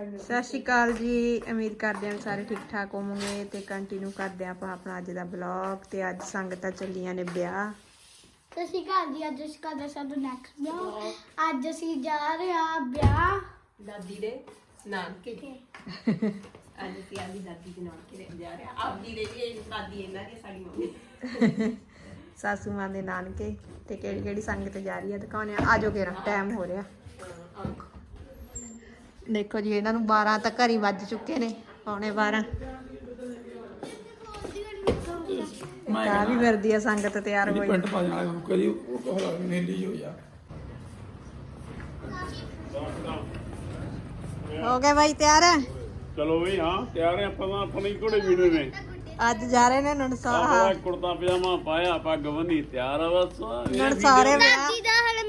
ਸਤਿ ਸ਼੍ਰੀ ਅਕਾਲ ਜੀ। ਉਮੀਦ ਕਰਦੇ ਹਾਂ ਸਾਰੇ ਠੀਕ ਠਾਕ ਹੋਵੋਗੇ ਤੇ ਕੰਟੀਨਿਊ ਕਰਦੇ ਆਪਾਂ ਆਪਣਾ ਅੱਜ ਦਾ ਬਲੌਗ ਤੇ ਅੱਜ ਸੰਗਤਾਂ ਚੱਲੀਆਂ ਨੇ ਵਿਆਹ। ਸਤਿ ਸ਼੍ਰੀ ਅਕਾਲ ਜੀ ਅੱਜ ਅਸੀਂ ਕਰਦੇ ਸਾਡਾ ਨੈਕਸਟ ਵਿਆਹ ਅੱਜ ਅਸੀਂ ਜਾ ਰਹੇ ਹਾਂ ਵਿਆਹ। ਦਾਦੀ ਦੇ ਨਾਨਕੇ। ਅੱਜ ਅਸੀਂ ਆਦੀ ਦਾਦੀ ਦੇ ਨਾਨਕੇ ਰਹਿਣ ਜਾ ਰਹੇ ਹਾਂ। ਆਪਦੀ ਦੇ ਜੀ ਇਹ ਦਾਦੀ ਇਹਨਾਂ ਦੀ ਸਾਡੀ ਮੰਮੀ ਸਾਸੂ ਮਾਂ ਦੇ ਨਾਨਕੇ। ਤੇ ਕਿਹੜੀ ਕਿਹੜੀ ਸੰਗਤ ਜਾ ਰਹੀ ਹੈ ਦਿਖਾਉਣੇ ਆ ਆਜੋ ਕਿਰਾ ਟਾਈਮ ਹੋ ਰਿਹਾ। ਦੇਖੋ ਜੀ ਇਹਨਾਂ ਨੂੰ 12 ਤੱਕ ਘਰੀ ਵੱਜ ਚੁੱਕੇ ਨੇ ਪੌਣੇ 12 ਕਾ ਵੀ ਫਿਰਦੀ ਆ ਸੰਗਤ ਤਿਆਰ ਹੋਈ ਪੈਂਟ ਪਾ ਜਾਣਾ ਕਰੀ ਉਹ ਕੋਲ ਨੀਲੀ ਹੋ ਜਾ ਹੋ ਗਏ ਬਾਈ ਤਿਆਰ? ਚਲੋ ਬਈ ਹਾਂ ਤਿਆਰ ਹੈ ਆਪਾਂ ਤਾਂ ਆਪਣੇ ਘੋੜੇ ਵੀਣੇ ਨੇ। ਅੱਜ ਜਾ ਰਹੇ ਨੇ ਨਨਸਾ ਆਹ ਕੁੜਤਾ ਪਜਾਮਾ ਪਾਇਆ ਪੱਗ ਬੰਨੀ ਤਿਆਰ ਆ ਬਸ। ਨਨਸਾਰੇ ਵਿਆਹ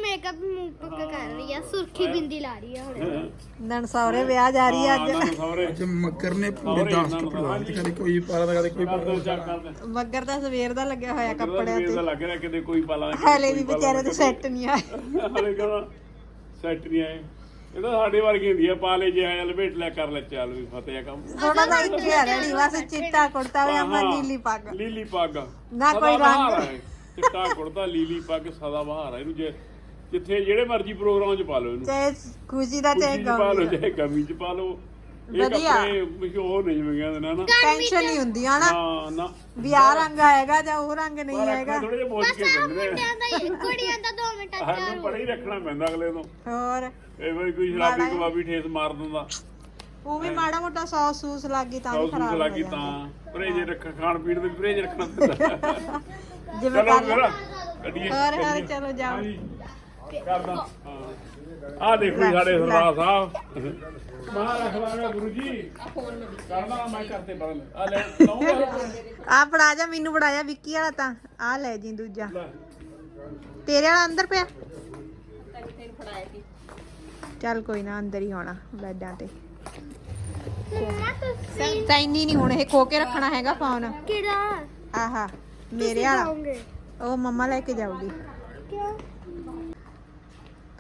ਮੇਕਅਪ ਮੂੰਹ ਪੱਕਾ ਕਰ ਰਹੀ ਆ ਸੁਰਖੀ ਬਿੰਦੀ ਲਾ ਰਹੀ ਆ ਹਲੇ ਨਨਸੌਰੇ ਵਿਆਹ ਜਾ ਰਹੀ ਹੈ ਅੱਜ। ਸੌਰੇ ਅੱਜ ਮੱਕਰ ਨੇ ਪੂਰੇ ਸਹੁਰੇ 10 ਨਾਲ ਕੱਪੜੇ ਲਾਏ। ਤੇ ਹਾਂਜੀ। ਕਦੇ ਕੋਈ ਪਾਲਾ ਦਾ ਕਦੇ ਕੋਈ ਦੋ ਪਾਲਾ। ਚੱਕ ਦੇ। ਮੱਗਰ ਤਾਂ ਸਵੇਰ ਦਾ ਲੱਗਿਆ ਹੋਇਆ ਕੱਪੜਿਆਂ ਤੇ। ਲੱਗ ਰਿਹਾ ਕਿਤੇ ਕੋਈ ਪਾਲਾ ਹਲੇ ਵੀ ਵਿਚਾਰੇ ਤੇ ਸੈੱਟ ਨਹੀਂ ਆਏ। ਹਲੇ ਕਹਿੰਦਾ ਸੈੱਟ ਨਹੀਂ ਆਏ। ਇਹ ਤਾਂ ਸਾਡੇ ਵਰਗੀ ਹੁੰਦੀ ਆ ਪਾ ਲੈ ਜੇ ਆਇਆ ਲਪੇਟ ਲਿਆ ਕਰ ਲੈ ਚੱਲ ਵੀ ਫਤਿਹ ਆ ਕੰਮ। ਥੋੜਾ ਤਾਂ ਇੱਥੇ ਆ ਰੜੀ ਬਸ ਚਿੱਟਾ ਕੁੜਤਾ ਹੋਇਆ ਮੈਂ ਨੀਲੀ ਪੱਗ। ਲੀਲੀ ਪੱਗ। ਨਾ ਕੋਈ ਰੰਗ। ਆ। ਚਿੱਟਾ ਕੁੜਤਾ ਲੀਲੀ ਪੱਗ ਸਦਾ ਬਹਾਰ ਇਹਨੂੰ ਜੇ ਜਿੱਥੇ ਜਿਹੜੇ ਮਰਜ਼ੀ ਪ੍ਰੋਗਰਾਮ 'ਚ ਪਾ ਲਓ ਇਹਨੂੰ। ਚਾਹੇ ਖੁਸ਼ੀ ਦਾ ਚਾਹੇ ਖੁਸ਼ੀ 'ਚ ਪਾ ਲਓ ਗਮ ਚਾਹੇ ਗਮੀ 'ਚ ਪਾ ਲਓ। ਇਹ ਵਧੀਆ। ਕੱਪੜੇ ਮਸ਼ਹੂਰ ਨਹੀਂ ਜਿਵੇਂ ਕਹਿੰਦੇ ਨੇ ਨਾ। ਟੈਨਸ਼ਨ ਨਹੀਂ ਹੁੰਦੀ ਹਨਾ? ਹਾਂ ਨਾ। ਵੀ ਆਹ ਰੰਗ ਹੈਗਾ ਜਾਂ ਉਹ ਰੰਗ ਨਹੀਂ ਹੈਗਾ। ਥੋੜੇ ਜਿਹਾ ਬੋਝ ਕੇ ਦਿੰਦੇ ਨੇ। ਮੁੰਡਿਆਂ ਦਾ ਹੀ- ਕੁੜੀਆਂ ਦਾ 2 ਮਿੰਟ ਸਾਨੂੰ ਪੜੇ ਹੀ ਰੱਖਣਾ ਪੈਂਦਾ ਅਗਲੇ ਤੋਂ ਹੋਰ? ਇਹ ਵਾਰੀ ਕੋਈ ਸ਼ਰਾਬੀ ਕਬਾਬੀ ਠੇਸ ਮਾਰ ਦਿੰਦਾ। ਉਹ ਵੀ ਮਾੜਾ ਮੋਟਾ ਸੌਸ ਸੂਸ ਲੱਗੀ ਤਾਂ ਵੀ ਸਾਊ ਸੂਸ ਖਰਾਬ ਹੋ ਲੱਗੀ ਜਾਂਦਾ। ਤਾਂ ਰੱਖ ਖਾਣ ਪੀਣ ਦੇ ਪਰਹੇਜ ਰੱਖਣਾ ਪੈਂਦਾ। ਜਿਵੇਂ ਚਲੋ ਕਰ ਫਿਰ ਕੱਢੀਏ। ਹੋਰ ਹੋਰ ਕੱਢੀਏ। ਚਲੋ ਜਾਓ। ਹਾਂਜੀ। ਕਰਦਾ ਆ ਦੇਖੋ ਜੀ ਸਾਡੇ ਸਰਦਾਰ ਸਾਹਿਬ। ਰੱਖ ਲਾਂਗਾ ਗੁਰੂ ਜੀ। ਕਰਦਾ ਮੈਂ ਕਰਤੇ ਬਦਲ ਆ ਲੈ ਆ ਫੜਾ ਜਾ ਮੈਨੂੰ ਫੜਾਇਆ ਵਿੱਕੀ ਵਾਲਾ ਤਾਂ। ਆ ਲੈ ਜੀ ਦੂਜਾ। ਤੇਰੇ ਵਾਲਾ ਅੰਦਰ ਪਿਆ? ਚੱਲ ਕੋਈ ਨਾ ਅੰਦਰ ਹੀ ਹੋਣਾ ਬੈਡਾਂ ਤੇ। ਚਾਈਨੀ ਨਹੀਂ ਹੁਣ ਇਹ ਖੋ ਕੇ ਰੱਖਣਾ ਹੈਗਾ ਫੋਨ। ਕਿਹੜਾ? ਆਹਾ ਮੇਰੇ ਵਾਲਾ। ਉਹ ਮੰਮਾ ਲੈ ਕੇ ਜਾਊਗੀ। ਕਿਉਂ?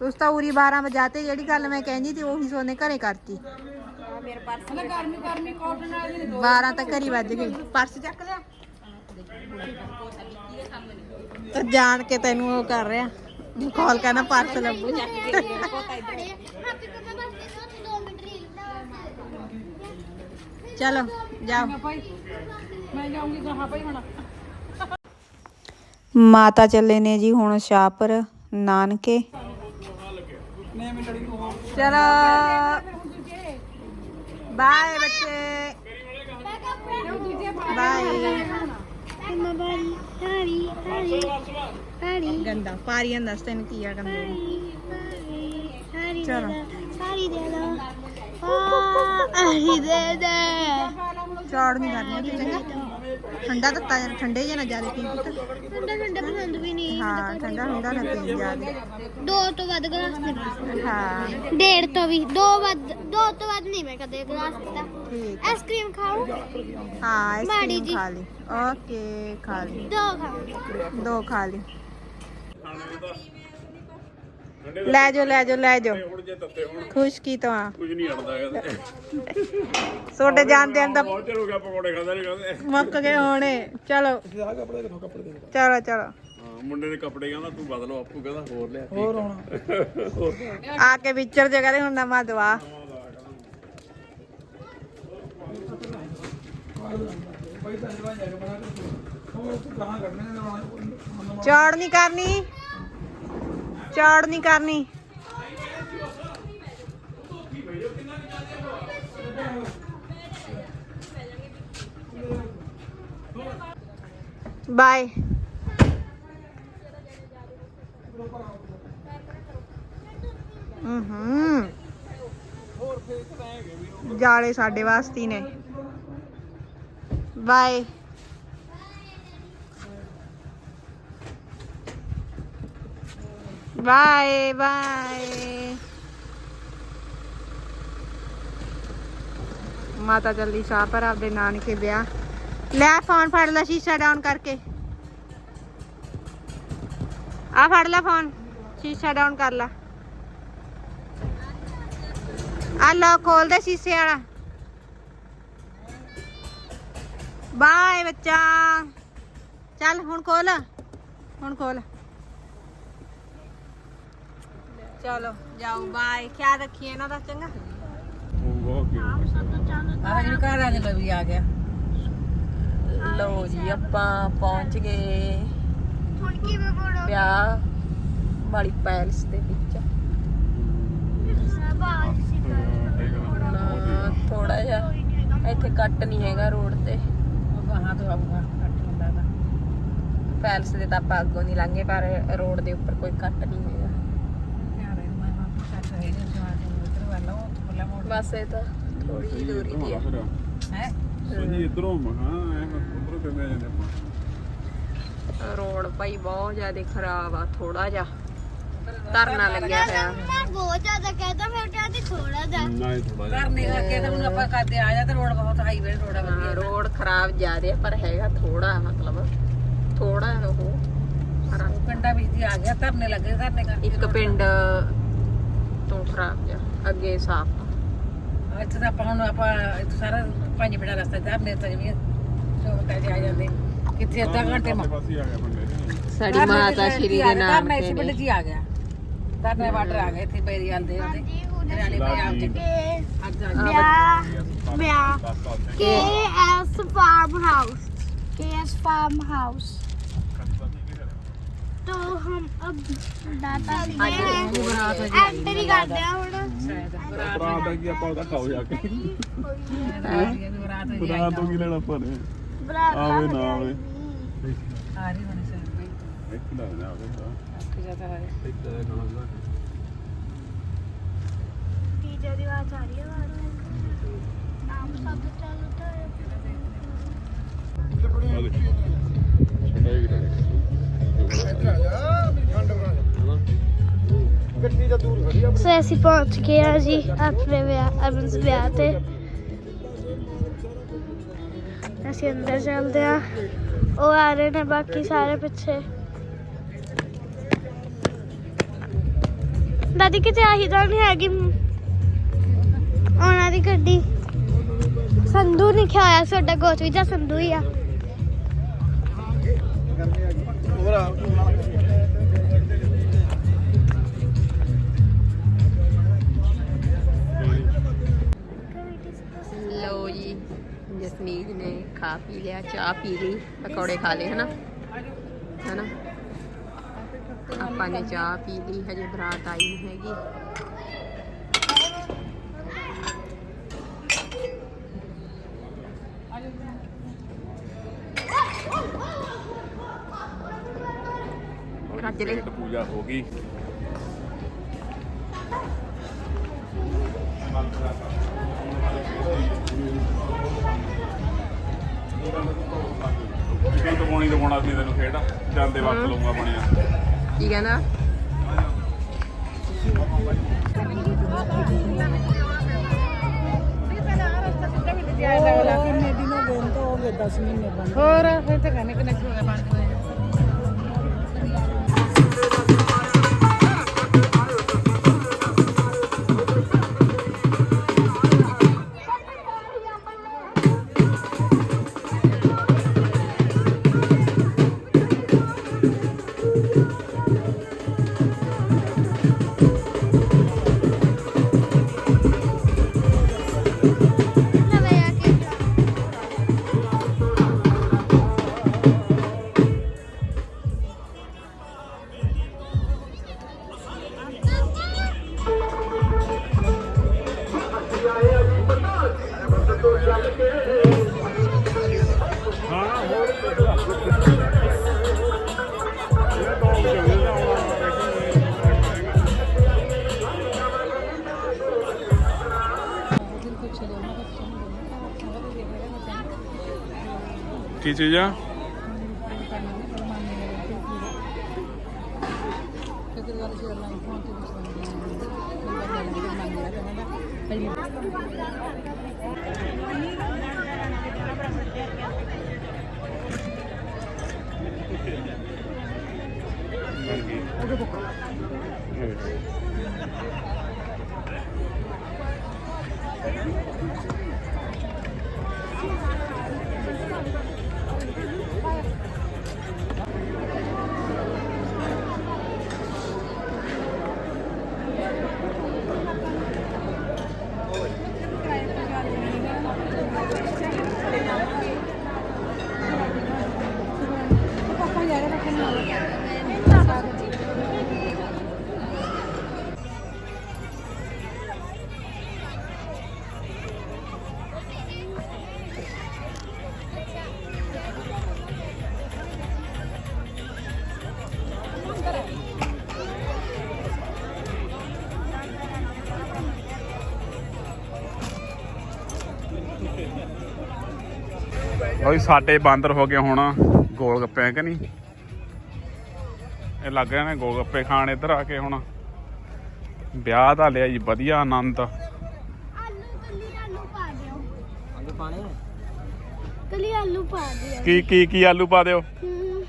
ਤੁਸੀਂ ਤਾਂ ਉਰੀ 12 ਵਜਾਤੇ ਜਿਹੜੀ ਗੱਲ ਮੈਂ ਕਹਿੰਦੀ ਸੀ, ਉਹੀ ਸੋਨੇ ਘਰੇ ਕਰਤੀ। ਮੇਰੇ ਪਰਸ ਨਾ ਗਰਮੀ ਗਰਮੀ ਕਾਟਨ ਵਾਲੀ 12 ਤਾਂ ਘਰੀ ਵੱਜ ਗਈ। ਪਰਸ ਚੱਕ ਲਿਆ। ਤਾਂ ਜਾਣ ਕੇ ਤੈਨੂੰ ਉਹ ਕਰ ਰਿਹਾ। ਕਾਲ ਕਰਨਾ ਪਰਸ ਲੱਭੂ। ਚਲੋ, ਜਾਓ। ਮੈਂ ਜਾਊਂਗੀ ਕਹਾਂ ਭਾਈ ਹੁਣ ਮਾਤਾ ਚੱਲੇ ਨੇ ਜੀ ਹੁਣ ਸ਼ਾਹਪੁਰ, ਨਾਨਕੇ। ਚਲੋ ਬਾਏ ਬੱਚੇ ਮਮਾ ਬਾਰੀ ਹਾਰੀ ਹਾਰੀ ਹਾਰੀ ਗੰਦਾ ਪਾਰੀਆਂ ਦੱਸ ਤੈਨੂੰ ਕੀ ਆ ਗੰਦੇ ਨੂੰ ਹਾਰੀ ਚਲੋ। ਹਾਰੀ ਦੇ ਦੋ ਹਾਰੀ ਦੇ ਦੇ ਚੌੜ ਨਹੀਂ ਕਰਨੀ ਤੂੰ ਚੰਗਾ ਠੰਡਾ ਦਿੱਤਾ ਜਾਂ ਠੰਡੇ ਜਾਂ ਨਾ ਜ਼ਿਆਦਾ ਪੀ ਪੁੱਤ ਠੰਡਾ ਠੰਡਾ ਪਸੰਦ ਵੀ ਨਹੀਂ ਹਾਂ ਠੰਡਾ ਹੁੰਦਾ ਨਾ ਪੀ ਜ਼ਿਆਦਾ। ਦੋ ਤੋਂ ਵੱਧ ਗਲਾਸ ਨਹੀਂ ਹਾਂ। ਡੇਢ ਤੋਂ ਵੀ ਦੋ ਵੱਧ ਦੋ ਤੋਂ ਵੱਧ ਨਹੀਂ ਮੈਂ ਕਦੇ ਗਲਾਸ ਪੀਤਾ ਠੀਕ ਆਈਸਕ੍ਰੀਮ ਖਾਓ। ਹਾਂ ਆਈਸਕ੍ਰੀਮ। ਖਾ ਲਈ। ਓਕੇ ਖਾ ਲਈ। ਦੋ ਖਾਓ। ਦੋ ਖਾ ਲਈ। ਲੈ ਜਾਓ ਲੈ ਜਾਓ ਲੈ ਜਾਓ। ਹੁਣ ਜੇ ਤੱਤੇ ਹੁਣ। ਖੁਸ਼ ਕੀ ਤੋਂ ਆ ਕੁਝ ਨਹੀਂ ਅੜਦਾ ਹੈਗਾ ਤੁਹਾਡੇ ਜਾਂਦੇ ਤਾਂ ਬਹੁਤ ਚਿਰ ਹੋ ਗਿਆ ਪਕੌੜੇ ਖਾਂਦੇ ਨੇ ਕਹਿੰਦੇ ਮੁੱਕ ਗਏ ਹੋਣੇ। ਚਲੋ। ਆਹ ਕੱਪੜੇ ਦੇਖੋ ਕੱਪੜੇ ਦੇਖੋ। ਚਲੋ ਚਲੋ। ਹਾਂ ਮੁੰਡੇ ਦੇ ਕੱਪੜੇ ਕਹਿੰਦਾ ਤੂੰ ਬਦਲੋ ਆਪੂ ਕਹਿੰਦਾ ਹੋਰ ਲਿਆ ਹੋਰ ਆਉਣਾ। ਆ ਕੇ ਵਿਚਰ ਜਗ੍ਹਾ ਤੇ ਹੁਣ ਨਵਾਂ ਦਵਾ। ਜਾ ਕੇ ਬਣਾ ਕੇ ਕਹਾਂ ਨੇ ਬਣਾਉਣਾ ਚੌੜ ਨਹੀਂ ਕਰਨੀ। ਚੌੜ ਨਹੀਂ ਕਰਨੀ ਬਾਏ ਹੂੰ ਜਾਲੇ ਸਾਡੇ ਵਾਸਤੇ ਹੀ ਨੇ ਬਾਏ ਬਾਏ ਬਾਏ ਮਾਤਾ ਚੱਲੀ ਸ਼ਾਹ ਪਰ ਆਪਦੇ ਨਾਨਕੇ ਵਿਆਹ। ਲੈ ਫੋਨ ਫੜ ਲੈ ਸ਼ੀਸ਼ਾ ਡਾਊਨ ਕਰਕੇ। ਆ ਫੜ ਲੈ ਫੋਨ ਸ਼ੀਸ਼ਾ ਡਾਊਨ ਕਰ ਲੈ। ਆ ਲੋ ਖੋਲ ਦੇ ਸ਼ੀਸ਼ੇ ਵਾਲਾ। ਬਾਏ ਬੱਚਾ। ਚੱਲ ਹੁਣ ਖੋਲ। ਹੁਣ ਖੋਲ। ਚਲੋ ਜਾਓ ਬਾਏ ਖਿਆਲ ਰੱਖੀਏ ਇਹਨਾਂ ਦਾ ਚੰਗਾ? ਆ ਜੀ ਘਰ ਆ ਜਾ ਵੀ ਆ ਗਿਆ। ਲੋ ਜੀ ਆਪਾਂ ਪਹੁੰਚ ਗਏ। ਹੁਣ ਕਿਵੇਂ ਬੋੜੋ ਵਿਆਹ ਵਾਲੀ ਪੈਲਸ ਦੇ ਵਿੱਚ। ਥੋੜਾ ਜਿਹਾ। ਇੱਥੇ ਕੱਟ ਨਹੀਂ ਹੈਗਾ ਰੋਡ ਤੇ। ਉਹ ਗਾਹਾਂ ਤੋਂ ਆਊਗਾ ਕੱਟ ਹੁੰਦਾ ਦਾ ਪੈਲਸ ਦੇ ਤਾਂ ਆਪਾਂ ਅੱਗੋਂ ਨਹੀਂ ਲੰਘੇ ਪਰ ਰੋਡ ਦੇ ਉੱਪਰ ਕੋਈ ਕੱਟ ਨਹੀਂ ਹੈਗਾ ਯਾਰ ਇਹ ਮੈਂ ਹਾਂ ਕੱਟ ਹੈ ਜੇ ਜਵਾਨ ਨੂੰ ਉਧਰ ਵਾਲਾ ਉਹ ਤੋਂ ਬੋਲਾ ਮੋੜ ਬਸ ਇਹ ਤਾਂ ਥੋੜੀ ਜਿਹੀ ਦੂਰੀ ਤੇ ਹੈ ਹੈ? ਸਹੀ ਇਧਰੋਂ ਮਹਾਂ ਐ ਉਧਰੋਂ ਕਿਵੇਂ ਆ ਜਾਂਦੇ ਆਪਾਂ। ਰੋਡ ਭਾਈ ਬਹੁਤ ਜ਼ਿਆਦਾ ਖਰਾਬ ਆ ਥੋੜਾ ਜਿਹਾ। ਧਰਨਾ ਲੱਗਿਆ ਹੋਇਆ। ਮੈਂ ਬਹੁਤ ਜ਼ਿਆਦਾ ਕਹਿਤਾ ਫਿਰ ਕਹਿੰਦੀ ਥੋੜਾ ਜਿਹਾ। ਨਾ ਹੀ ਥੋੜਾ ਘਰ ਨਹੀਂ ਕਰਕੇ ਤਾਂ ਹੁਣ ਆਪਾਂ ਕਰਦੇ ਆ ਜਾ ਤੇ ਰੋਡ ਬਹੁਤ ਹਾਈਵੇ ਰੋਡ ਆ ਵਧੀਆ। ਰੋਡ ਖਰਾਬ ਜ਼ਿਆਦਾ ਪਰ ਹੈਗਾ ਥੋੜਾ ਮਤਲਬ ਥੋੜਾ ਉਹ। ਪਿੰਡਾਂ ਵਿੱਚ ਦੀ ਆ ਗਿਆ ਧਰਨੇ ਲੱਗੇ ਧਰਨੇ ਕਰਕੇ ਇੱਕ ਪਿੰਡ ਤੋਂ ਖਰਾਬ ਗਿਆ ਅੱਗੇ ਸਾਫ਼ ਇੱਥੇ ਤਾਂ ਆਪਾਂ ਹੁਣ ਆਪਾਂ ਇੱਥੇ ਸਾਰਾ ਪੰਜ ਮਿੰਟਾਂ ਰਸਤਾ ਤਾਂ ਆਪਣੇ ਤੱਕ ਵੀ ਚੋਰ ਕਰ ਜਾ ਜਾਂਦੇ। ਕਿੱਥੇ ਅੱਧਾ ਘੰਟੇ ਮਾ ਪਾਸੇ ਆ ਗਿਆ ਬੰਦੇ। ਸਾਡੀ ਮਾਤਾ ਸ਼੍ਰੀ ਦੇ ਨਾਮ ਤੇ ਇਸੇ ਪਿੰਡ ਜੀ ਆ ਗਿਆ। ਦਰਨੇ ਵਾਟਰ ਆ ਗਏ ਇੱਥੇ ਬੇਰੀ ਆਂਦੇ ਆਂਦੇ ਰਾਣੀ ਪੰਜਾਬ ਚ। ਅੱਜ ਆ ਗਿਆ K S farm house K S farm house. तो हम अब डाटा एंट्री करते हैं ਹੁਣ ਬਰਾਤ ਦਾ ਕੀ ਆਪਾਂ ਉਹਦਾ ਖਾਓ ਜਾ ਕੇ ਬਰਾਤ ਬਰਾਤ ਤੋਂ ਕੀ ਲੈਣਾ ਆਪਾਂ ਨੇ ਬਰਾਤ ਆਵੇ ਨਾ ਆਵੇ ਆ ਰਹੀ ਹੋਣੀ ਸਰ ਇੱਕ ਦਾ ਨਾ ਆਵੇ ਤਾਂ ਕਿ ਜਾਤਾ ਹੈ ਇੱਕ ਦਾ ਖਾਣਾ टीचर ਦੀ ਆਵਾਜ਼ ਆ ਰਹੀ ਹੈ ਬਾਹਰੋਂ ਨਾਮ ਸਭ ਚੱਲਦਾ ਹੈ ਛੋਟਾ ਹੀ ਗੱਡੀ ਸੋ ਅਸੀਂ ਪਹੁੰਚ ਗਏ ਆ ਜੀ ਆਪਣੇ ਵਿਆਹ ਅਰਮਨਸ ਵਿਆਹ ਤੇ ਅਸੀਂ ਅੰਦਰ ਚੱਲਦੇ ਆ ਉਹ ਆ ਰਹੇ ਨੇ ਬਾਕੀ ਸਾਰੇ ਪਿੱਛੇ ਦਾਦੀ ਕਿਤੇ ਆਹੀ ਤਾਂ ਨਹੀਂ ਹੈਗੀ ਉਹਨਾਂ ਦੀ ਗੱਡੀ ਸੰਧੂ ਨਹੀਂ ਖਿਆਇਆ ਸਾਡਾ ਗੋਚ ਵੀ ਜਾਂ ਸੰਧੂ ਹੀ ਆ ਖਾ ਪੀ ਲਿਆ ਚਾਹ ਪੀ ਲਈ ਪਕੌੜੇ ਖਾ ਲਏ ਹਨਾ? ਹਨਾ? ਆਪਾਂ ਨੇ ਚਾਹ ਪੀ ਲਈ ਹਜੇ ਬਰਾਤ ਆਈ ਨਹੀਂ ਹੈਗੀ। ਰੱਜ ਲੈ। ਪੇਟ ਪੂਜਾ ਹੋ ਗਈ। ਦਵਾਉਣੀ ਦਵਾਉਣਾ ਸੀ ਤੈਨੂੰ ਖੇਡ ਜਾਂਦੇ ਵਕਤ ਲਊਗਾ ਬਣਿਆ। ਕੀ ਕਹਿੰਦਾ ਹੋਰ ਫਿਰ ਤਾਂ ਕਹਿੰਦੇ ਕਨੈਕਟ ਹੋ ਗਿਆ ਪਾਣੀ ਕੀ ਚੀਜ਼ ਆ Thank you. ਲਓ ਜੀ ਸਾਡੇ ਬਾਂਦਰ ਹੋ ਗਏ ਹੁਣ ਗੋਲ ਗੱਪੇ ਕਿ ਨਹੀਂ? ਇਹ ਲੱਗ ਰਹੇ ਨੇ ਗੋਲ ਗੱਪੇ ਖਾਣ ਇੱਧਰ ਆ ਕੇ ਹੁਣ। ਵਿਆਹ ਦਾ ਲਿਆ ਜੀ ਵਧੀਆ ਆਨੰਦ। ਆਲੂ ਕੱਲੀ ਆਲੂ ਪਾ ਦਿਓ। ਆਲੂ ਪਾਣੇ ਕੱਲੀ ਆਲੂ ਪਾ ਦਿਓ? ਕੀ ਕੀ ਕੀ ਆਲੂ ਪਾ ਦਿਓ। ਹੂੰ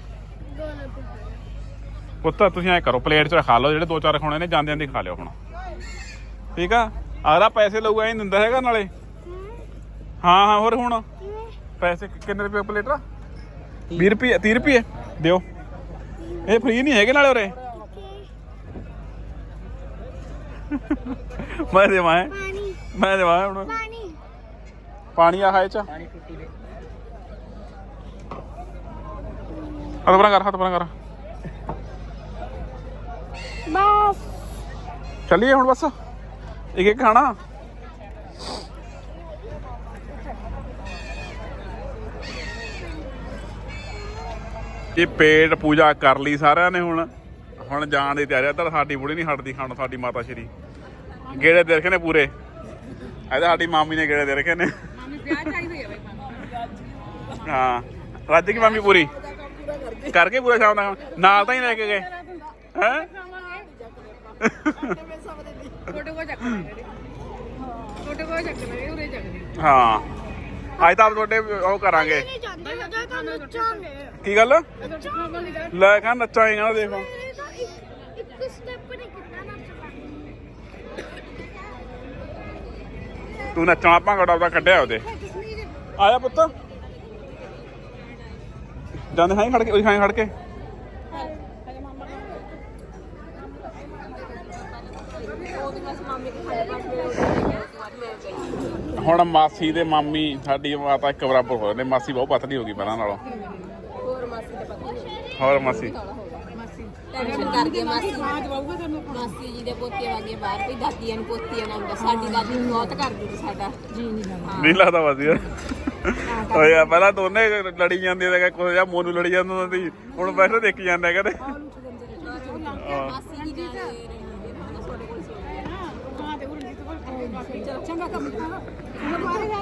ਪੁੱਤ ਤੁਸੀਂ ਐ ਕਰੋ ਪਲੇਟ 'ਚ ਖਾ ਲਓ ਜਿਹੜੇ ਦੋ ਚਾਰ ਖਾਣੇ ਨੇ ਜਾਂਦੇ ਜਾਂਦੇ ਖਾ ਲਿਓ ਹੁਣ। ਠੀਕ ਆ? ਅਗਲਾ ਪੈਸੇ ਲਊਗਾ ਇਹ ਦਿੰਦਾ ਹੈਗਾ ਨਾਲੇ। ਹਾਂ। ਹਾਂ ਹੋਰ ਹੁਣ। ਪੈਸੇ ਕਿ- ਕਿੰਨੇ ਰੁਪਏ ਪਲੇਟ ਆ 20 ਰੁਪਏ 30 ਰੁਪਏ? ਦਿਓ। ਇਹ ਫ੍ਰੀ ਨਹੀਂ ਹੈਗੇ ਨਾਲੇ ਉਰੇ? ਮੈਂ ਦੇਵਾਂ ਹੈਂ? ਪਾਣੀ। ਮੈਂ ਦੇਵਾਂ ਹੁਣ। ਪਾਣੀ। ਪਾਣੀ ਆ ਹਾਏ ਚ। ਹੱਥ ਪਰਾਂ ਕਰ ਹੱਥ ਪਰਾਂ ਕਰ। ਬਸ। ਚੱਲੀਏ ਹੁਣ ਬਸ। ਇੱਕ ਇੱਕ ਖਾਣਾ। ਇਹ ਪੇਟ ਪੂਜਾ ਕਰ ਲਈ ਸਾਰਿਆਂ ਨੇ ਹੁਣ। ਹੁਣ ਜਾਣ ਦੀ ਤਿਆਰੀ ਆ। ਤਾਂ ਸਾਡੀ ਬੁੜੀ ਨਹੀਂ ਹਟਦੀ ਖਾਣੋਂ ਸਾਡੀ ਮਾਤਾ ਸ਼੍ਰੀ। ਗੇੜੇ ਦੇ ਰੱਖੇ ਨੇ ਪੂਰੇ। ਇਹਦਾ ਸਾਡੀ ਮਾਮੀ ਨੇ ਗੇੜੇ ਦੇ ਰੱਖੇ ਨੇ। ਮਾਮੀ ਵਿਆਹ ਚਾਹੀਦੀ ਹੈ ਬਈ ਮਾਮੀ। ਹਾਂ। ਰੱਜ ਕੀ ਮਾਮੀ ਪੂਰੀ। ਕਰਕੇ ਪੂਰਾ ਸ਼ਾਮ ਦਾ। ਨਾਲ ਤਾਂ ਹੀ ਲੈ ਕੇ ਗਏ। ਹੈ? ਛੋਟੇ ਕੋ ਚੱਕ ਲੈ ਛੋਟੇ ਕੋ ਚੱਕ ਲੈ ਉਰੇ ਚੱਕ ਲੈ ਹਾਂ। ਅੱਜ ਤਾਂ ਤੁਹਾਡੇ ਉਹ ਕਰਾਂਗੇ। ਨਹੀਂ ਜਾਂਦੇ ਜਦੋਂ ਤੁਹਾਨੂੰ ਚਾਹਨੇ ਕੀ ਗੱਲ? ਲੈ ਕਹਾਂ ਨੱਚਾਂਗੇ ਨਾ ਦੇਖੋ। ਇਹ ਤਾਂ ਇੱਕ ਇੱਕ ਸਟੈਪ ਨਹੀਂ ਤੂੰ ਨੱਚਣਾ ਭੰਗੜਾ ਉਹਦਾ ਕੱਢਿਆ ਉਹਦੇ। ਆਇਆ ਪੁੱਤ। ਜਾਂਦੇ ਹਾਂ ਖੜ ਕੇ ਉਹੀ ਹਾਂ ਖੜ ਕੇ। ਹੁਣ ਮਾਸੀ ਦੇ ਮਾਮੀ ਸਾਡੀ ਮਾਤਾ ਇੱਕ ਬਰਾਬਰ ਹੋ ਜਾਂਦੇ ਮਾਸੀ ਬਹੁਤ ਪਤਲੀ ਹੋ ਗਈ ਪਹਿਲਾਂ ਨਾਲੋਂ। ਹੋਰ ਮਾਸੀ ਟੈਨਸ਼ਨ ਕਰਕੇ ਮਾਸੀ। ਮਾਸੀ ਜੀ ਦੇ ਪੋਤੇ ਵਾਗੇ ਬਾਹਰ ਕੋਈ ਦਾਦੀਆਂ ਨੂੰ ਪੋਤੀਆਂ ਨਾਲ ਹੁੰਦਾ। ਸਾਡੀ ਦਾਦੀ ਨੂੰ ਬਹੁਤ ਕਰਦੀ ਸੀ ਸਾਡਾ। ਜੀ ਨਹੀਂ ਨਹੀਂ ਲੱਗਦਾ ਵਧੀਆ ਓਏ ਆ ਪਹਿਲਾਂ ਦੋਨੇ ਲੜੀ ਜਾਂਦੇ ਤੇ ਕੋਈ ਜਿਹਾ ਮੋਨੂ ਲੜੀ ਜਾਂਦਾ ਹੁੰਦਾ ਸੀ ਹੁਣ ਬੈਠੇ ਦੇਖ ਜਾਂਦੇ ਕਹਿੰਦੇ ਮਾਸੀ ਜੀ ਦੇ ਤੁਹਾਡੇ ਕੋਲ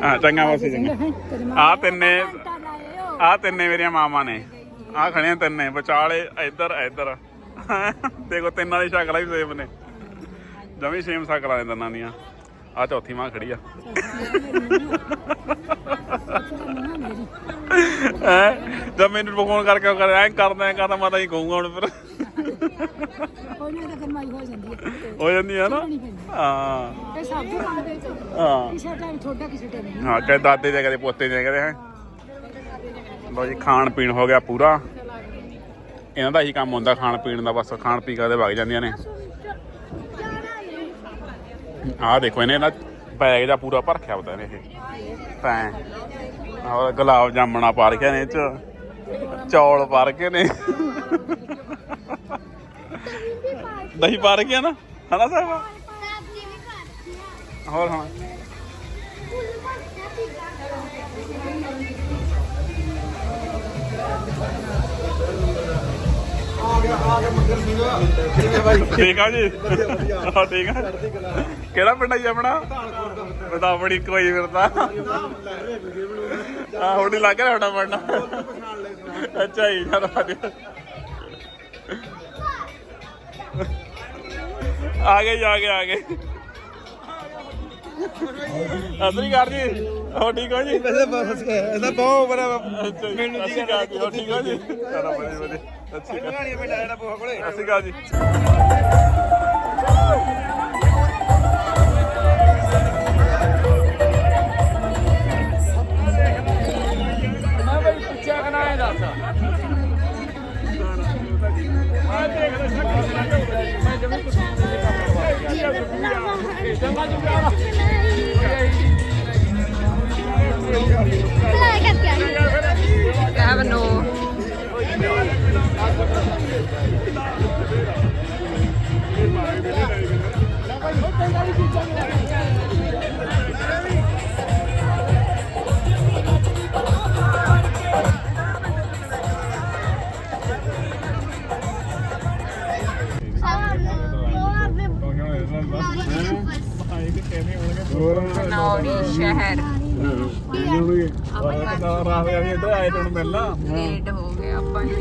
ਹਾਂ ਚੰਗਾ ਮਾਸੀ ਚੰਗਾ। ਆ ਤਿੰਨੇ ਆ ਤਿੰਨੇ ਮੇਰੀਆਂ ਮਾਵਾਂ ਨੇ। ਆ ਖੜੀਆਂ ਤਿੰਨੇ ਵਿਚਾਲੇ ਇੱਧਰ ਇੱਧਰ। ਦੇਖੋ ਤਿੰਨਾਂ ਦੀ ਸ਼ਕਲਾਂ ਵੀ ਸੇਮ ਨੇ। ਜਮੀ ਸੇਮ ਸ਼ਕਲਾਂ ਨੇ ਤਿੰਨਾਂ ਦੀਆਂ। ਆ ਚੌਥੀ ਮਾਂ ਖੜੀ ਆ। ਹੈ? ਜਦ ਮੈਨੂੰ ਫੋਨ ਕਰਕੇ ਕਰ ਐਂ ਕਰਦਾ ਐਂ ਕਰਦਾ ਮੈਂ ਤਾਂ ਹੀ ਕਹੂੰਗਾ ਹੁਣ ਫਿਰ। ਹੋ ਜਾਂਦੀ ਹੈ। ਨਾ? ਹਾਂ। ਤੇ ਸਭ ਤੋਂ ਮੰਗਦੇ ਚ ਹਾਂ। ਕਿਸੇ ਟਾਈਮ ਛੋਟਾ ਕਿਸੇ ਟਾਈਮ ਨਹੀਂ। ਹਾਂ ਕਦੇ ਦਾਦੇ ਦੇ ਕਦੇ ਪੋਤੇ ਦੇ ਕਦੇ ਹੈ? ਲੋ ਜੀ ਖਾਣ ਪੀਣ ਹੋ ਗਿਆ ਪੂਰਾ। ਇਹਨਾਂ ਦਾ ਹੀ ਕੰਮ ਹੁੰਦਾ ਖਾਣ ਪੀਣ ਦਾ ਬਸ ਖਾਣ ਪੀ ਕੇ ਕਦੇ ਵਗ ਜਾਂਦੀਆਂ ਨੇ। ਆਹ ਦੇਖੋ ਇਹਨੇ ਨਾ ਬੈਗ ਦਾ ਪੂਰਾ ਭਰਖਿਆ ਹੁੰਦਾ ਨੇ ਇਹ। ਪੈ ਔਰ ਗੁਲਾਬ ਜਾਮਣਾ ਪਾ ਰਖਿਆ ਨੇ ਇਹ ਚ। ਚੌਲ ਪਾ ਰਖੇ ਨੇ। ਦਹੀਂ ਪਾ ਰਖਿਆ ਨਾ ਹਨਾ ਸਾਹਿਬ? ਖਾਤੀ ਆ ਹੋਰ। ਹਾਂ ਫੁੱਲ ਭਰਤਾ ਪੀਗਾ ਠੀਕ ਆ ਜੀ? ਹਾਂ, ਠੀਕ ਆ। ਕਿਹੜਾ ਪਿੰਡ ਆ ਜੀ ਆਪਣਾ? ਬਤਾ ਬੜੀ ਕੋਈ ਫਿਰਦਾ ਆ ਹੋੜੀ ਲੱਗ ਰਿਹਾ ਹੋਣਾ ਪੜਨਾ ਅੱਛਾ ਜੀ ਚਲੋ ਆ ਗਏ ਜੀ, ਆ ਗਏ ਆ ਗਏ। ਅਸਰੀ ਕਰ ਜੀ। ਹੋ ਠੀਕ ਹੋ ਜੀ? ਵੈਸੇ ਬਸ ਇਹਦਾ ਬਹੁਤ ਬੜਾ ਮੈਨੂੰ ਜੀ। ਹੋ ਠੀਕ ਹੋ ਜੀ? ਚਲੋ ਵਧੀਆ ਵਧੀਆ। ਅੱਛੀ ਗੱਲ ਮੈਂ ਡਾਇਰਾ ਪੋਹਾ ਕੋਲੇ। ਸਤਿ ਸ਼੍ਰੀ ਅਕਾਲ ਜੀ। ਫਲਾਈ ਕਰਕੇ ਆਈ have no ਉਹ ਦੇ ਅਸੀਂ ਇੱਧਰ ਆਏ ਤੁਹਾਨੂੰ ਮਿਲਣਾ। ਲੇਟ ਹੋ ਗਏ ਆਪਾਂ ਜੀ।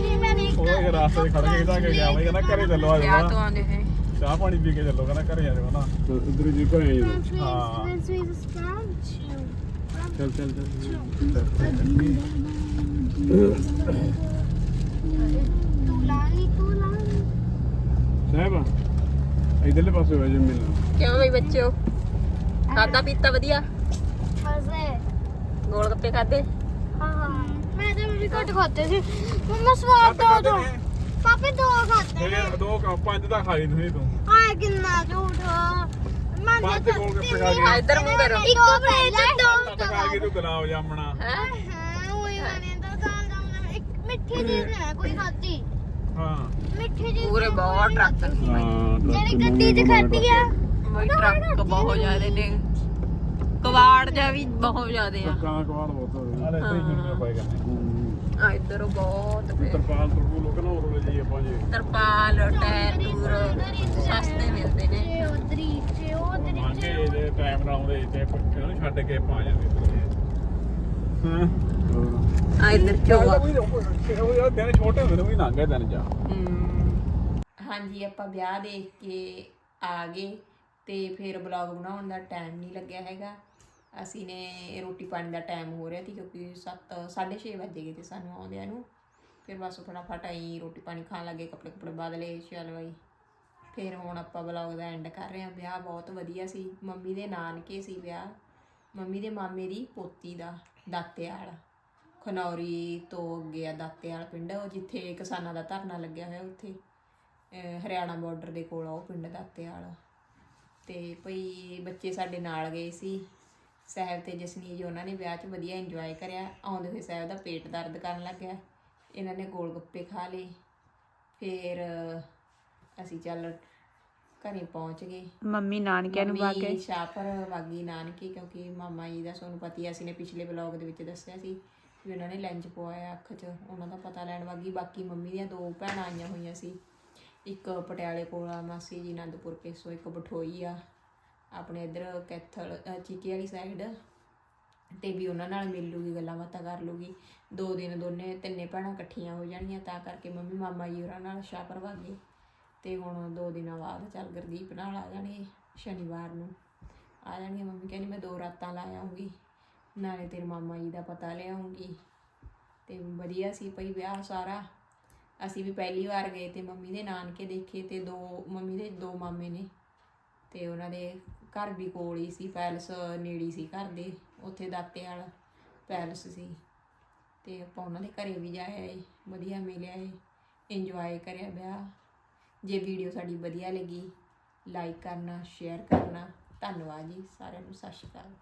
ਉਹ ਇੱਕ ਰਾਸਤੇ 'ਚ ਖੜ ਕੇ ਜਾ ਕੇ ਗਿਆ ਬਈ ਕਹਿੰਦਾ ਘਰੇ ਚੱਲੋ ਆ ਵਿਆਹ ਤੋਂ ਜਾਓ ਆਉਂਦੇ ਸੀ ਚਾਹ ਪਾਣੀ ਪੀ ਕੇ ਚੱਲੋ ਕਹਿੰਦਾ ਘਰੇ ਆ ਜਾਓ ਨਾ। ਇਧਰ ਜੀ ਘਰੇ ਆਈ ਹਾਂ। This is from two. ਚੱਲ ਚੱਲ ਚੱਲ। Tulani, tulani. ਸਾਹਿਬ ਇਧਰਲੇ ਪਾਸੇ ਹੋ ਜਾ ਮਿਲਣਾ। ਕਿਉਂ ਬਈ ਬੱਚਿਓ? ਖਾਦਾ ਪੀਤਾ ਵਧੀਆ? How's ਗੋਲ ਗੱਪੇ ਖਾਦੇ ਹਾਂ ਮੈਂ ਤਾਂ ਵੀ ਘੱਟ ਖਾਤੇ ਸੀ ਮੰਮਾ ਸਵਾਦ ਦੋ ਦੋ ਪਾਪੇ ਦੋ ਖਾਤੇ ਨੇ। ਇਹ ਦੋ ਕ- ਪੰਜ ਦਾ ਖਾਈ ਤੁਸੀਂ ਤੂੰ ਆਏ ਕਿੰਨਾ ਝੂਠ ਮੈਂ ਪੰਜ ਗੋਲ ਗੱਪੇ ਖਾ ਆ ਗਏ ਇੱਧਰ ਮੂੰਹ ਕਰੋ ਇੱਕ ਪਲੇਟ ਦੋ ਸੱਤ ਖਾ ਕੇ ਤੂੰ ਗੁਲਾਬ ਜਾਮਣਾ ਹੈ ਹਾਂ ਉਹੀ ਮੈਨੇ ਤਾਂ ਤਾਂ ਤਾਂ ਇੱਕ ਮਿੱਠੀ ਚੀਜ਼ ਨਾ। ਕੋਈ ਖਾਤੀ ਹਾਂ ਮਿੱਠੀ ਚੀਜ਼ ਪੂਰੇ ਬਹੁਤ ਟਰੱਕ ਹਾਂ ਜਿਹੜੀ ਗੱਡੀ 'ਚ ਖਾਤੀ ਆ ਬਈ ਟਰੱਕ ਬਹੁਤ ਜ਼ਿਆਦੇ ਨੇ। ਕਵਾੜ ਜਾ ਵੀ ਬਹੁਤ ਜ਼ਿਆਦੇ ਆ। ਕਾਂ ਕਵਾੜ ਬਹੁਤ ਹੋ ਰਹੀ ਆਲੇ ਸਹੀ ਸ਼ੁਰੂ ਪਾਏ ਕਰਨੇ। ਆ ਇੱਧਰ ਬਹੁਤ ਪਏ। ਤਰਪਾਲ ਤਰਪੂ ਲੋਕ ਨਾ ਹੋਰ ਲੈ ਜੀ ਆਪਾਂ ਜੀ। ਤਰਪਾਲ ਟਾਇਰ ਟੂਰ ਸਸਤੇ ਮਿਲਦੇ ਨੇ। ਤੇ ਉਧਰੀ ਤੇ ਉਧਰੀ ਮੰਗੇ ਇਹਦੇ ਟਾਈਮ ਨਾਲ ਆਉਂਦੇ ਤੇ ਇਹਨਾਂ ਨੂੰ ਛੱਡ ਕੇ ਪਾ ਜਾਂਦੇ ਹਾਂ। ਆ ਇੱਧਰ ਚੋਆ ਉਹ ਯਾਰ ਦਿਨ ਛੋਟੇ ਹੁੰਦੇ ਨੇ ਵੀ ਲੰਘ ਗਏ ਦਿਨ ਜਾ। ਹਾਂਜੀ ਆਪਾਂ ਵਿਆਹ ਦੇਖ ਕੇ ਆ ਗਏ ਤੇ ਫਿਰ ਵਲੌਗ ਬਣਾਉਣ ਦਾ ਟਾਈਮ ਨਹੀਂ ਲੱਗਿਆ ਹੈਗਾ। ਅਸੀਂ ਨੇ ਰੋਟੀ ਪਾਣੀ ਦਾ ਟਾਈਮ ਹੋ ਰਿਹਾ ਸੀ ਕਿਉਂਕਿ 7 6:30 ਵਜੇ ਗਏ ਤੇ ਸਾਨੂੰ ਆਉਂਦਿਆਂ ਨੂੰ। ਫਿਰ ਬਸ ਫਟਾਫਟ ਆਈ ਰੋਟੀ ਪਾਣੀ ਖਾਣ ਲੱਗੇ, ਕੱਪੜੇ ਕੁਪੜੇ ਬਦਲੇ ਚੱਲ ਬਾਈ। ਫਿਰ ਹੁਣ ਆਪਾਂ ਵਲੌਗ ਦਾ ਐਂਡ ਕਰ ਰਹੇ ਹਾਂ। ਵਿਆਹ ਬਹੁਤ ਵਧੀਆ ਸੀ। ਮੰਮੀ ਦੇ ਨਾਨਕੇ ਸੀ ਵਿਆਹ। ਮੰਮੀ ਦੇ ਮਾਮੇ ਦੀ ਪੋਤੀ ਦਾ ਦਾਤੇ ਦਾਤੇਵਾਲ ਖਨੌਰੀ ਤੋਂ ਅੱਗੇ ਆ ਦਾਤੇਵਾਲ ਪਿੰਡ। ਉਹ ਜਿੱਥੇ ਕਿਸਾਨਾਂ ਦਾ ਧਰਨਾ ਲੱਗਿਆ ਹੋਇਆ ਉੱਥੇ। ਹਰਿਆਣਾ ਬਾਰਡਰ ਦੇ ਕੋਲ ਆ ਉਹ ਪਿੰਡ ਦਾਤੇ ਦਾਤੇਵਾਲ ਤੇ ਭਈ ਬੱਚੇ ਸਾਡੇ ਨਾਲ ਗਏ ਸੀ। ਸਾਹਿਬ ਤੇ ਜਸਨੀ ਜੀ ਉਹਨਾਂ ਨੇ ਵਿਆਹ 'ਚ ਵਧੀਆ ਇੰਜੋਏ ਕਰਿਆ। ਆਉਂਦੇ ਹੋਏ ਸਾਹਿਬ ਦਾ ਪੇਟ ਦਰਦ ਕਰਨ ਲੱਗਿਆ। ਇਹਨਾਂ ਨੇ ਗੋਲ ਗੱਪੇ ਖਾ ਲਏ। ਫਿਰ ਅਸੀਂ ਚੱਲ ਘਰੇ ਪਹੁੰਚ ਗਏ। ਮੰਮੀ ਨਾਨਕਿਆਂ ਨੂੰ ਪਾ ਕੇ ਮੰਮੀ ਸ਼ਾਹਪੁਰ ਵਾਗੀ ਨਾਨਕੀ ਕਿਉਂਕਿ ਮਾਮਾ ਜੀ ਦਾ ਤੁਹਾਨੂੰ ਪਤਾ ਹੀ ਅਸੀਂ ਨੇ ਪਿਛਲੇ ਵਲੌਗ ਦੇ ਵਿੱਚ ਦੱਸਿਆ ਸੀ ਵੀ ਉਹਨਾਂ ਨੇ ਲੈਂਜ ਪਵਾਇਆ ਅੱਖ 'ਚ। ਉਹਨਾਂ ਦਾ ਪਤਾ ਲੈਣ ਵਾਗੀ ਬਾਕੀ ਮੰਮੀ ਦੀਆਂ ਦੋ ਭੈਣਾਂ ਆਈਆਂ ਹੋਈਆਂ ਸੀ। ਇੱਕ ਪਟਿਆਲੇ ਕੋਲ ਆ ਮਾਸੀ ਜੀ ਆਨੰਦਪੁਰ ਕੇਸੋ ਇੱਕ ਬਠੋਈ ਆ। ਆਪਣੇ ਇਧਰ ਕੈਥਲ ਅ, ਚੀਕੀ ਵਾਲੀ ਸਾਈਡ ਤੇ ਵੀ ਉਹਨਾਂ ਨਾਲ ਮਿਲ ਲੂਗੀ ਗੱਲਾਂ ਬਾਤਾਂ ਕਰ ਲੂਗੀ। ਦੋ ਦਿਨ ਦੋਨੇ ਤਿੰਨੇ ਭੈਣਾਂ ਇਕੱਠੀਆਂ ਹੋ ਜਾਣਗੀਆਂ ਤਾਂ ਕਰਕੇ ਮੰਮੀ ਮਾਮਾ ਜੀ ਉਹਨਾਂ ਨਾਲ ਸ਼ਾਹਪੁਰ ਵਾਗੇ ਤੇ ਹੁਣ ਦੋ ਦਿਨਾਂ ਬਾਅਦ ਚੱਲ ਗੁਰਦੀਪ ਨਾਲ ਆ ਜਾਣੇ ਸ਼ਨੀਵਾਰ ਨੂੰ। ਆ ਜਾਣਗੇ ਮੰਮੀ ਕਹਿੰਦੀ ਮੈਂ ਦੋ ਰਾਤਾਂ ਲਾ ਆਉਂਗੀ ਨਾਲੇ ਤੇਰੇ ਮਾਮਾ ਜੀ ਦਾ ਪਤਾ ਲਿਆਉਂਗੀ ਤੇ ਵਧੀਆ ਸੀ ਭਈ ਵਿਆਹ ਸਾਰਾ। ਅਸੀਂ ਵੀ ਪਹਿਲੀ ਵਾਰ ਗਏ ਤੇ ਮੰਮੀ ਦੇ ਨਾਨਕੇ ਦੇਖੇ ਤੇ ਦੋ ਮੰਮੀ ਦੇ ਦੋ ਮਾਮੇ ਨੇ। ਤੇ ਉਹਨਾਂ ਦੇ ਘਰ ਵੀ ਕੋਲ ਹੀ ਸੀ, ਪੈਲਸ ਨੇੜੀ ਸੀ ਘਰ ਦੇ, ਉੱਥੇ ਦਾਤੇ ਵਾਲਾ ਪੈਲਸ ਸੀ। ਤੇ ਆਪਾਂ ਉਹਨਾਂ ਦੇ ਘਰੇ ਵੀ ਜਾਇਆ ਏ, ਵਧੀਆ ਮਿਲਿਆ ਏ ਇੰਜੋਏ ਕਰਿਆ ਵਿਆਹ। ਜੇ ਵੀਡੀਓ ਸਾਡੀ ਵਧੀਆ ਲੱਗੀ ਲਾਈਕ ਕਰਨਾ ਸ਼ੇਅਰ ਕਰਨਾ। ਧੰਨਵਾਦ ਜੀ ਸਾਰਿਆਂ ਨੂੰ, ਸਤਿ ਸ਼੍ਰੀ ਅਕਾਲ।